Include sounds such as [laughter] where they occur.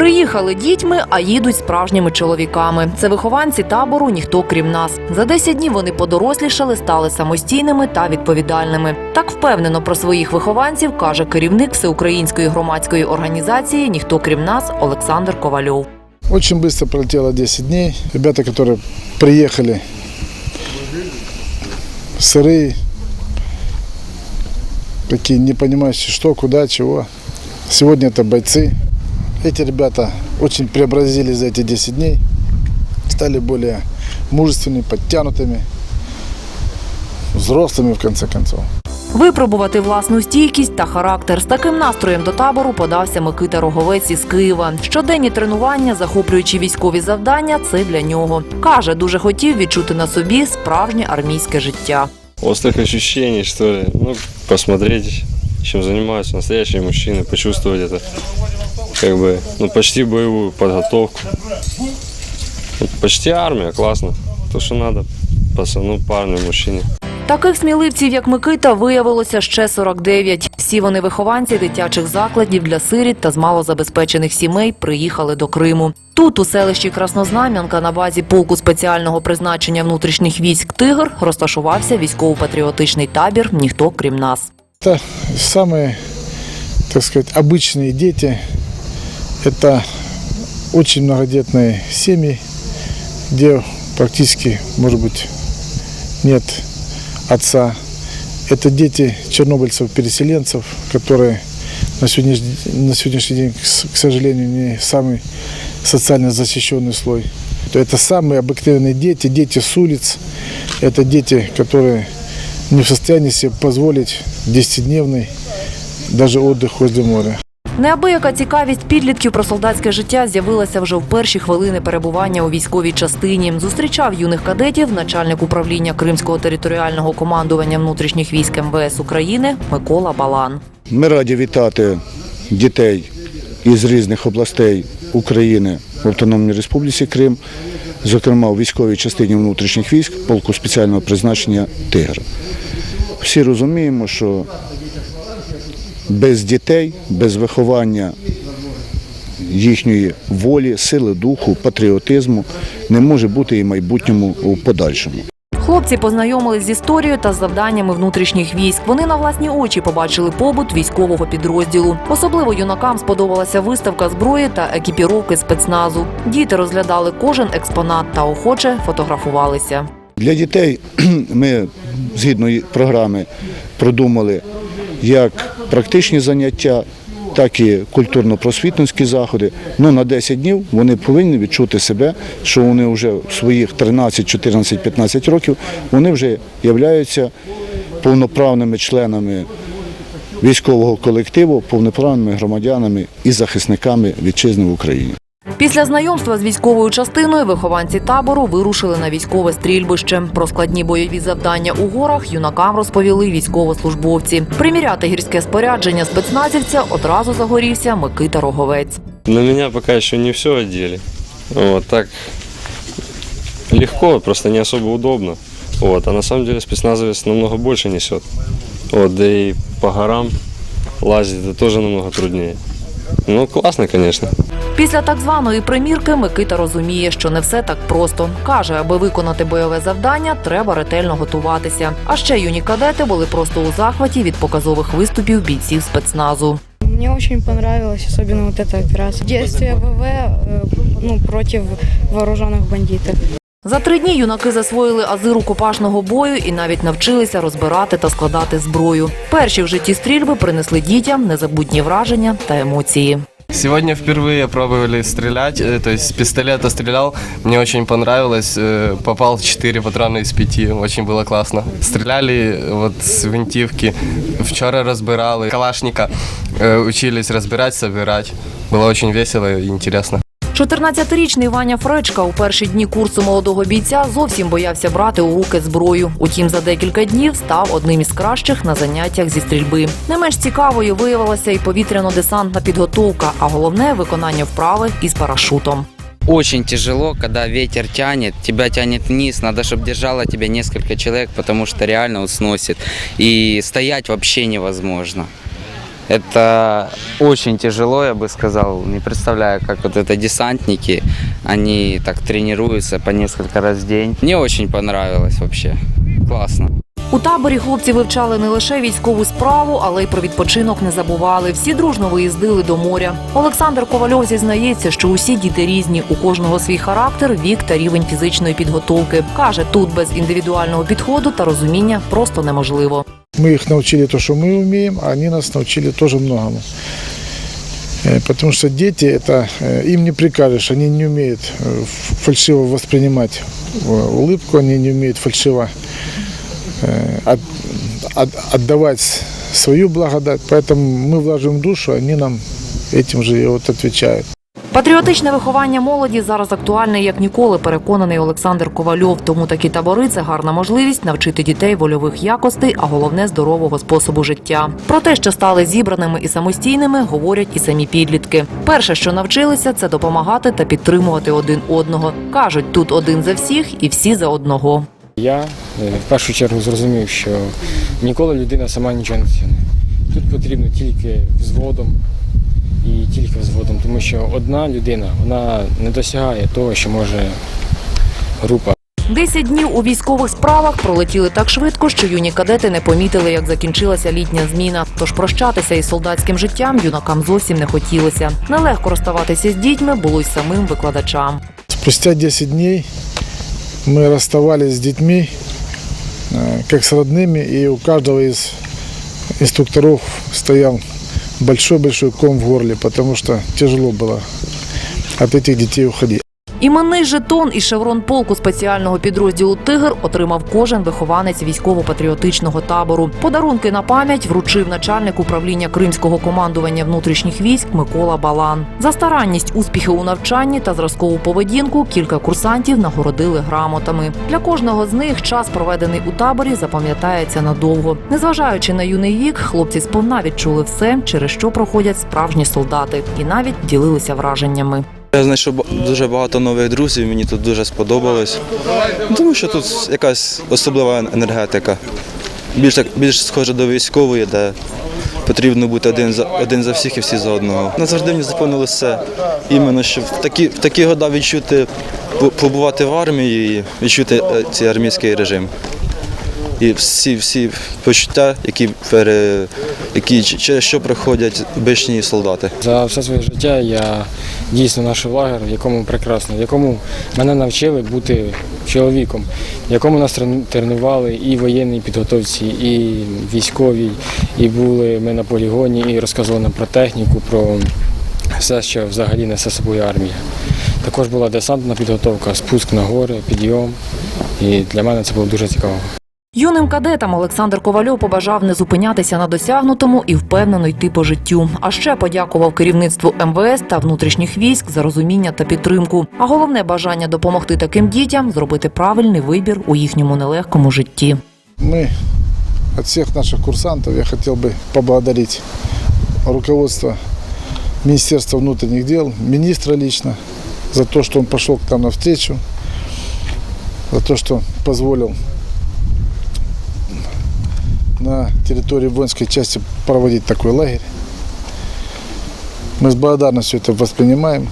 Приїхали дітьми, а їдуть справжніми чоловіками. Це вихованці табору ніхто крім нас. За 10 днів вони подорослішали, стали самостійними та відповідальними. Так впевнено про своїх вихованців каже керівник всеукраїнської громадської організації Ніхто крім нас Олександр Ковальов. Очень быстро пролетело 10 дней. Ребята, которые приехали сырые, такие не понимающие, что, куда, чего. Сегодня это бойцы. Эти ребята очень преобразились за эти 10 дней, стали более мужественными, подтянутыми, взрослыми в конце концов. Випробувати власну стійкість та характер з таким настроєм до табору подався Микита Роговець із Києва. Щоденні тренування, захоплюючи військові завдання, це для нього. каже, дуже хотів відчути на собі справжнє армійське життя. острых ощущений, что ли. Ну, посмотреть, чем занимаются настоящие мужчины, почувствовать это, как бы, ну, почти боевую подготовку. Ну, Почти армия, классно. То, что надо пацану, парню, мужчине. Таких сміливців, як Микита, виявилося ще 49. Всі вони вихованці дитячих закладів для сиріт та з малозабезпечених сімей приїхали до Криму. Тут, у селищі Краснознам'янка, на базі полку спеціального призначення внутрішніх військ Тигр розташувався військово-патріотичний табір Ніхто крім нас. Это самые, так сказать, обычные дети. Это очень многодетные семьи, где практически, может быть, нет отца. Это дети чернобыльцев-переселенцев, которые на сегодняшний, на сегодняшний день, к сожалению, не самый социально защищенный слой. То Это самые обыкновенные дети, дети с улиц. Это дети, которые не в состоянии себе позволить 10-дневный даже отдых возле моря. Неабияка цікавість підлітків про солдатське життя з'явилася вже в перші хвилини перебування у військовій частині. Зустрічав юних кадетів начальник управління Кримського територіального командування внутрішніх військ МВС України Микола Балан. Ми раді вітати дітей із різних областей України в Автономній Республіці Крим, зокрема у військовій частині внутрішніх військ полку спеціального призначення Тигр. Всі розуміємо, що без дітей, без виховання їхньої волі, сили духу, патріотизму не може бути і майбутньому у подальшому. Хлопці познайомились з історією та завданнями внутрішніх військ. Вони на власні очі побачили побут військового підрозділу. Особливо юнакам сподобалася виставка зброї та екіпіровки спецназу. Діти розглядали кожен експонат та охоче фотографувалися. Для дітей [clears throat] ми згідно програми продумали як практичні заняття, так і культурно-просвітницькі заходи. Ну, на 10 днів вони повинні відчути себе, що вони вже в своїх 13, 14, 15 років вони вже являються повноправними членами військового колективу, повноправними громадянами і захисниками вітчизни в Україні. Після знайомства з військовою частиною вихованці табору вирушили на військове стрільбище. Про складні бойові завдання у горах юнакам розповіли військовослужбовці. Приміряти гірське спорядження спецназівця одразу загорівся Микита Роговець. На меня пока еще не все одели. Вот так легко, просто не особо удобно. Вот, а на самом деле спецназовец намного больше несет. Вот, да и по горам лазить это тоже намного труднее. Ну, классно, конечно. Після так званої примірки Микита розуміє, що не все так просто. Каже, аби виконати бойове завдання, треба ретельно готуватися. А ще юні кадети були просто у захваті від показових виступів бійців спецназу. Мне очень понравилась особенно вот эта операция. Действие ВВ э, ну, против вооруженных бандитов. За три дні юнаки засвоїли ази рукопашного бою і навіть навчилися розбирати та складати зброю. Перші в житті стрільби принесли дітям незабутні враження та емоції. Сегодня впервые пробовали стрелять, э, то есть с пистолета стрелял, мне очень понравилось, э, попал в 4 патрона из 5, очень было классно. Стреляли э, вот с винтивки, вчера разбирали, калашника э, учились разбирать, собирать. Было очень весело и интересно. 14-річний Ваня Фречка у перші дні курсу молодого бійця зовсім боявся брати у руки зброю. Утім, за декілька днів став одним із кращих на заняттях зі стрільби. Не менш цікавою виявилася і повітряно-десантна підготовка, а головне виконання вправи із парашутом. Очень тяжело, когда ветер тянет, тебя тянет вниз, надо, чтобы держало тебя несколько человек, потому что реально вот сносит. И стоять вообще невозможно. Это очень тяжело, я бы сказал. Не представляю, как вот это десантники, они так тренируются по несколько раз в день. Мне очень понравилось вообще. Классно. У таборі хлопці вивчали не лише військову справу, але й про відпочинок не забували. Всі дружно виїздили до моря. Олександр Ковальов зізнається, що усі діти різні, у кожного свій характер, вік та рівень фізичної підготовки. каже, тут без індивідуального підходу та розуміння просто неможливо. Мы их научили то, что мы умеем, а они нас научили тоже многому. Э, Потому что дети, это э, им не прикажешь, они не умеют э, фальшиво воспринимать э, улыбку, они не умеют фальшиво э, от- от- отдавать свою благодать. Поэтому мы вложим душу, они нам этим же и вот отвечают. Патріотичне виховання молоді зараз актуальне як ніколи, переконаний Олександр Ковальов. Тому такі табори це гарна можливість навчити дітей вольових якостей, а головне здорового способу життя. Про те, що стали зібраними і самостійними, говорять і самі підлітки. Перше, що навчилися, це допомагати та підтримувати один одного. кажуть, тут один за всіх і всі за одного. Я е, в першу чергу зрозумів, що ніколи людина сама нічого не тягне. Тут потрібно тільки взводом і тільки взводом, тому що одна людина вона не досягає того, що може група. Десять днів у військових справах пролетіли так швидко, що юні кадети не помітили, як закінчилася літня зміна. Тож прощатися із солдатським життям юнакам зовсім не хотілося. Нелегко розставатися з дітьми було й самим викладачам. Спустя 10 дней мы расставались с детьми, э, как с родными, и у каждого из инструкторов стоял большой-большой ком в горле, потому что тяжело было от этих детей уходить. Іменний жетон і шеврон полку спеціального підрозділу Тигр отримав кожен вихованець військово-патріотичного табору. Подарунки на пам'ять вручив начальник управління кримського командування внутрішніх військ Микола Балан. За старанність, успіхи у навчанні та зразкову поведінку кілька курсантів нагородили грамотами. Для кожного з них час, проведений у таборі, запам'ятається надовго. Незважаючи на юний вік, хлопці сповна відчули все, через що проходять справжні солдати, і навіть ділилися враженнями. Я знайшов дуже багато нових друзів, мені тут дуже сподобалось. Ну, Тому що тут якась особлива енергетика. Більш, так- більш схоже до військової, де потрібно бути один за, один за всіх і всі за одного. Назавжди мені заповнилося все. Іменно, що в такі, в такі года відчути, побувати в армії і відчути е, цей армійський режим. І всі, всі почуття, які, пере, які через що проходять обичні солдати. За все своє життя я дійсно наш лагер, в якому прекрасно, в якому мене навчили бути чоловіком, в якому нас тренували і в воєнній підготовці, і військовій, і були ми на полігоні, і розказували нам про техніку, про все, що взагалі несе собою армія. Також була десантна підготовка, спуск на гори, підйом. І для мене це було дуже цікаво. Юним кадетам Олександр Ковальов побажав не зупинятися на досягнутому і впевнено йти по життю. А ще подякував керівництву МВС та внутрішніх військ за розуміння та підтримку. А головне бажання допомогти таким дітям зробити правильний вибір у їхньому нелегкому житті. Мы от всех наших курсантов я хотел бы поблагодарить руководство Министерства внутренних дел, министра лично, за то, что он пошел к нам навстречу, за то, что позволил на территории воинской части проводить такой лагерь. Мы с благодарностью это воспринимаем.